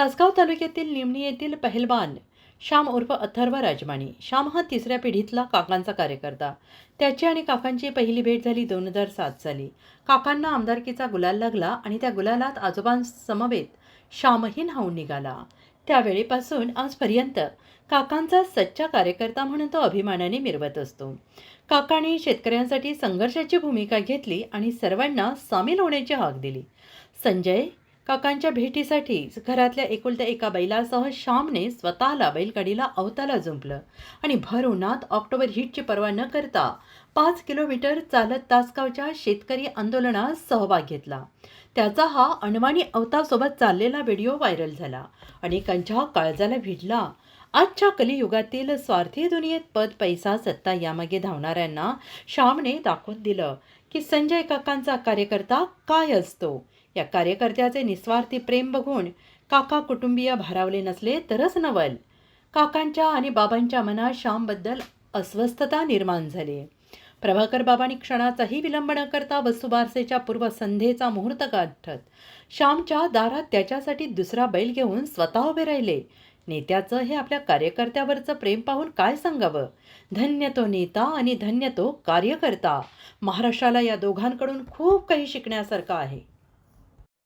तासगाव तालुक्यातील निमणी येथील पहलवान श्याम उर्फ अथर्व राजमाणी. श्याम हा तिसऱ्या पिढीतला काकांचा कार्यकर्ता. त्याची आणि काकांची पहिली भेट झाली दोन हजार सात साली. काकांना आमदारकीचा गुलाल लागला आणि त्या गुलालात आजोबांसमवेत श्यामही न्हावून निघाला. त्यावेळीपासून आजपर्यंत काकांचा सच्चा कार्यकर्ता म्हणून तो अभिमानाने मिरवत असतो. काकाने शेतकऱ्यांसाठी संघर्षाची भूमिका घेतली आणि सर्वांना सामील होण्याची हाक दिली. संजय काकांच्या भेटीसाठी घरातल्या एकुलत्या एका बैलासह श्यामने स्वतःला बैलगाडीला अवताला जुंपलं आणि भर उन्हात ऑक्टोबर हिटची पर्वा न करता पाच किलोमीटर चालत तासगावच्या शेतकरी आंदोलनात सहभाग घेतला. त्याचा हा अनवाणी अवतासोबत चाललेला व्हिडिओ व्हायरल झाला. अनेकांच्या काळजाला भिडला. आजच्या कलियुगातील स्वार्थी दुनियेत पद पैसा सत्ता यामागे धावणाऱ्यांना श्यामने दाखवून दिलं की संजय काकांचा कार्यकर्ता काय असतो? या कार्यकर्त्याचे निस्वार्थी प्रेम बघून काका कुटुंबीय भारावले नसले तरच नवल. काकांच्या आणि बाबांच्या मनात श्यामबद्दल अस्वस्थता निर्माण झाली. प्रभाकर बाबांनी क्षणाचाही विलंब न करता वसुबारसेच्या पूर्वसंध्येचा मुहूर्त गाठत श्यामच्या दारात त्याच्यासाठी दुसरा बैल घेऊन स्वतः उभे राहिले. नेत्याचं हे आपल्या कार्यकर्त्यावरचं प्रेम पाहून काय सांगावं? धन्य तो नेता आणि धन्य तो कार्यकर्ता. महाराष्ट्राला या दोघांकडून खूप काही शिकण्यासारखं आहे.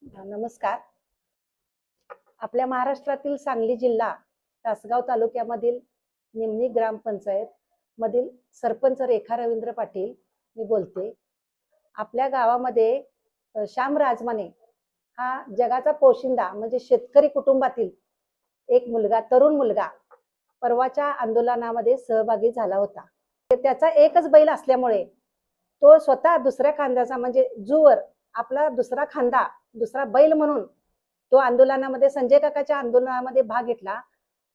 नमस्कार. आपल्या महाराष्ट्रातील सांगली जिल्हा तासगाव तालुक्यामधील निमणी ग्रामपंचायत मधील सरपंच रेखा रवींद्र पाटील मी बोलते. आपल्या गावामध्ये श्याम राजमाने हा जगाचा पोशिंदा म्हणजे शेतकरी कुटुंबातील एक मुलगा तरुण मुलगा परवाच्या आंदोलनामध्ये सहभागी झाला होता. त्याचा एकच बैल असल्यामुळे तो स्वतः दुसऱ्या खांद्याचा म्हणजे जुवर आपला दुसरा खांदा दुसरा बैल म्हणून तो आंदोलनामध्ये संजय काकाच्या आंदोलनामध्ये भाग घेतला.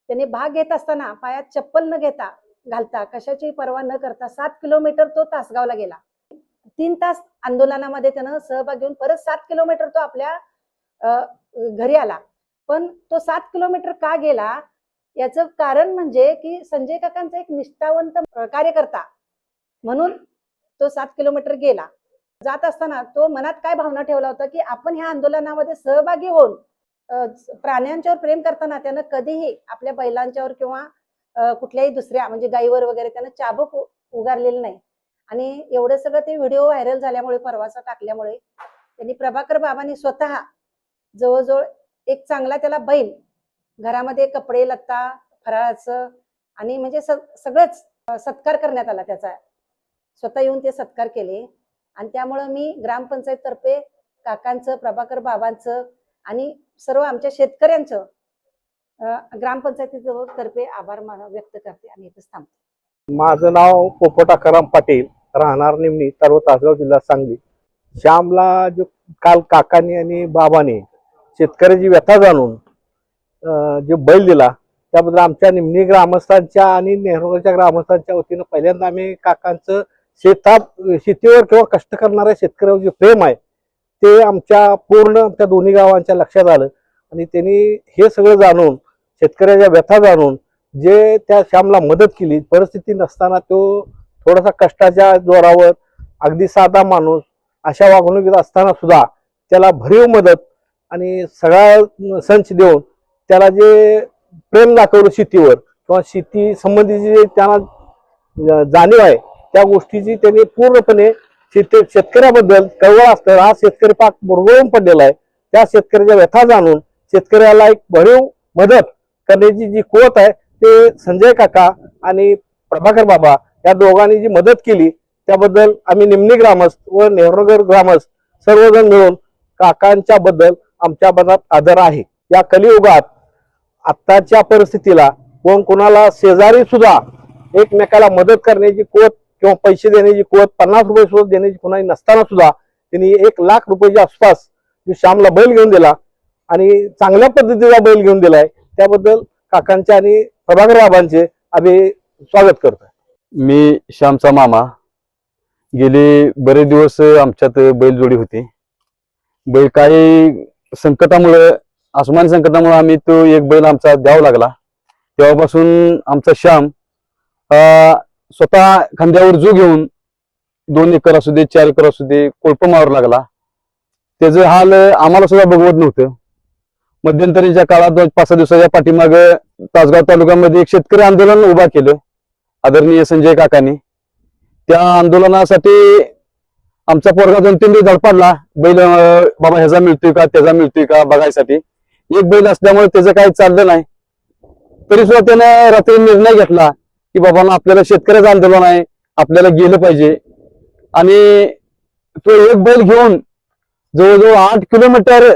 त्याने भाग घेत असताना पायात चप्पल न घेता घालता कशाची पर्वा न करता सात किलोमीटर तो तासगावला गेला. तीन तास आंदोलनामध्ये त्यानं सहभाग घेऊन परत सात किलोमीटर तो आपल्या घरी आला. पण तो सात किलोमीटर का गेला? याचं कारण म्हणजे की संजय काकांचा एक निष्ठावंत कार्यकर्ता म्हणून तो सात किलोमीटर गेला. जात असताना तो मनात काय भावना ठेवला होता की आपण ह्या आंदोलनामध्ये सहभागी होऊन प्राण्यांच्यावर प्रेम करताना त्यानं कधीही आपल्या बैलांच्यावर किंवा कुठल्याही दुसऱ्या म्हणजे गाईवर वगैरे त्यानं चाबूक उगारलेलं नाही. आणि एवढं सगळं ते व्हिडिओ व्हायरल झाल्यामुळे परवाचा टाकल्यामुळे त्यांनी प्रभाकर बाबांनी स्वतः जवळजवळ एक चांगला त्याला बैल घरामध्ये कपडे लत्ता फराळाचं आणि म्हणजे सगळंच सत्कार करण्यात आला त्याचा. स्वतः येऊन ते सत्कार केले. आणि त्यामुळं मी ग्रामपंचायततर्फे काकांचं प्रभाकर बाबांचं आणि सर्व आमच्या शेतकऱ्यांचं ग्रामपंचायतीतर्फे आभार मान व्यक्त करते आणि इथंच थांबते. माझं नाव पोपट अकाराम पाटील राहणार निमणी सर्व तासगाव जिल्हा सांगली. श्यामला जो काल काकांनी आणि बाबांनी शेतकऱ्याची व्यथा जाणून जो जे बैल दिला त्याबद्दल आमच्या निमणी ग्रामस्थांच्या आणि नेहरूच्या ग्रामस्थांच्या वतीनं पहिल्यांदा आम्ही काकांचं शेतात शेतीवर किंवा कष्ट करणाऱ्या शेतकऱ्यावर जे प्रेम आहे ते आमच्या पूर्ण त्या दोन्ही गावांच्या लक्षात आलं. आणि त्यांनी हे सगळं जाणून शेतकऱ्याच्या व्यथा जाणून जे त्या श्यामला मदत केली परिस्थिती नसताना तो थोडासा कष्टाच्या जोरावर अगदी साधा माणूस अशा वागणुकीत असताना सुद्धा त्याला भरीव मदत आणि सगळा संच देऊन त्याला जे प्रेम दाखवलं शेतीवर किंवा शेती संबंधीची जे त्यांना जाणीव आहे त्या गोष्टीची त्यांनी पूर्णपणे शेतकऱ्याबद्दल कळवळ असतं. हा शेतकरी पाक मुरगळून पडलेला आहे. त्या शेतकऱ्याच्या व्यथा जाणून शेतकऱ्याला एक भरीव मदत करण्याची जी कुवत आहे ते संजय काका आणि प्रभाकर बाबा या दोघांनी जी मदत केली त्याबद्दल आम्ही निमणी ग्रामस्थ व नेहरूनगर ग्रामस्थ सर्वजण मिळून काकांच्या बद्दल आमच्या मनात आदर आहे. या कलियुगात आत्ताच्या परिस्थितीला कोण कोणाला शेजारी सुद्धा एकमेकाला मदत करण्याची कुवत किंवा पैसे देण्याची कुवत पन्नास रुपये सुद्धा देण्याची कुणाही नसताना सुद्धा त्यांनी एक लाख रुपयाच्या आसपास जो श्यामला बैल घेऊन दिला आणि चांगल्या पद्धतीचा बैल घेऊन दिलाय त्याबद्दल काकांचे आणि प्रभाकर बाबांचे आम्ही स्वागत करतो मी श्यामचा मामा. गेले बरेच दिवस आमच्यात बैलजोडी होती. बैल काही संकटामुळे आसमान संकटामुळे आम्ही तो एक बैल आमचा द्यावा लागला. तेव्हापासून आमचा श्याम स्वतः खांद्यावर जो घेऊन दोन एकर असू दे चार एकर असू दे कोळप मारू लागला. त्याचं हाल आम्हाला सुद्धा बघवत नव्हतं. मध्यंतरीच्या काळात पाच सहा दिवसाच्या पाठीमाग तासगाव तालुक्यामध्ये एक शेतकरी आंदोलन उभा केलं आदरणीय संजय काकांनी. त्या आंदोलनासाठी आमचा पोरगा दोन तीन दिवस धडपडला बैल बाबा ह्याचा मिळतोय का त्याचा मिळतोय का बघायसाठी. एक बैल असल्यामुळे त्याचं काही चाललं नाही. तरी सुद्धा त्याने रात्री निर्णय घेतला. की बाबा आपल्याला शेतकऱ्याचं आंदोलन आहे आपल्याला गेलं पाहिजे. आणि तो एक बैल घेऊन जवळजवळ आठ किलोमीटर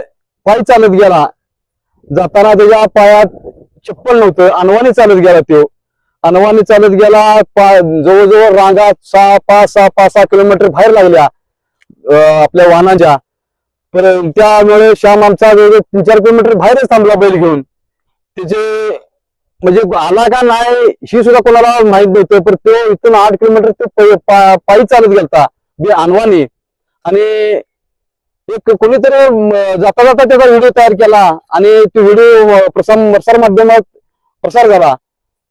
पायी चालत गेला. जाताना त्याच्या पायात चप्पल नव्हतं. अनवाणी चालत गेला तो. अनवाणी चालत गेला जवळजवळ रांगा सहा पाच सहा पाच सहा किलोमीटर बाहेर लागल्या अं, आपल्या वाहनाच्या. तर त्यामुळे श्याम आमचा जवळजवळ तीन चार किलोमीटर बाहेरच थांबला बैल घेऊन. त्याचे म्हणजे आला का नाही ही सुद्धा कोणाला माहीत नव्हतं पण तो इथून आठ किलोमीटर ते पायी चालत गेलता बे अनवानी आणि एक कोणीतरी जाता जाता त्याचा व्हिडिओ तयार केला आणि तो व्हिडिओ प्रसार प्रसार माध्यमात प्रसार झाला.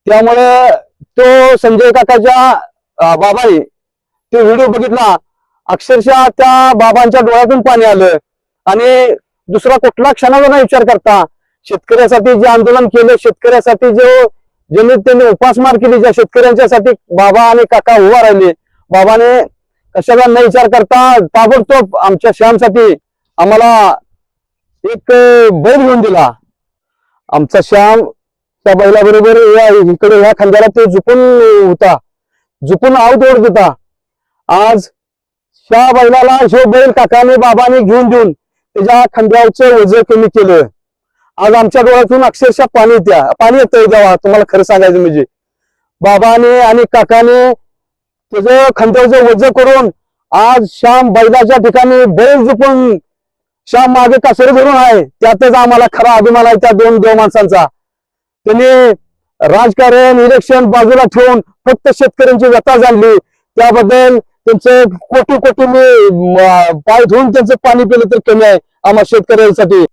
त्यामुळे तो संजय काकाच्या बाबाने तो व्हिडिओ बघितला. अक्षरशः त्या बाबांच्या डोळ्यातून पाणी आलं. आणि दुसरा कुठला क्षणाचा नाही विचार करता शेतकऱ्यासाठी जे आंदोलन केलं शेतकऱ्यासाठी जो ज्यांनी त्यांनी उपासमार केली ज्या शेतकऱ्यांच्यासाठी बाबा आणि काका उभा राहिले. बाबाने कशाला न विचार करता ताबडतोब आमच्या श्यामसाठी आम्हाला एक बैल घेऊन दिला. आमचा श्याम त्या बैलाबरोबर या इकडे ह्या खांद्याला तो झुपून होता. झुपून आऊत ओढत होता आज त्या बैलाला जो बैल काकाने बाबाने घेऊन देऊन त्याच्या खांद्यावरचं वजन कमी केलं. आज आमच्या डोळ्यातून अक्षरशः पाणी येत्या. पाणी येतंय जेव्हा तुम्हाला खरं सांगायचं म्हणजे. बाबाने आणि काकाने त्याचं खंड्याचं वज करून आज श्याम बैलाच्या ठिकाणी बैल जपून श्याम मागे कासर धरून आहे. त्यातच आम्हाला खरा अभिमान आहे त्या दोन दोन माणसांचा. त्यांनी राजकारण इलेक्शन बाजूला ठेवून फक्त शेतकऱ्यांची व्यथा जाणली त्याबद्दल त्यांचं कोटी कोटी मी पाय धुवून त्यांचं पाणी पिलं तर कमी आहे आम्हा शेतकऱ्यांसाठी.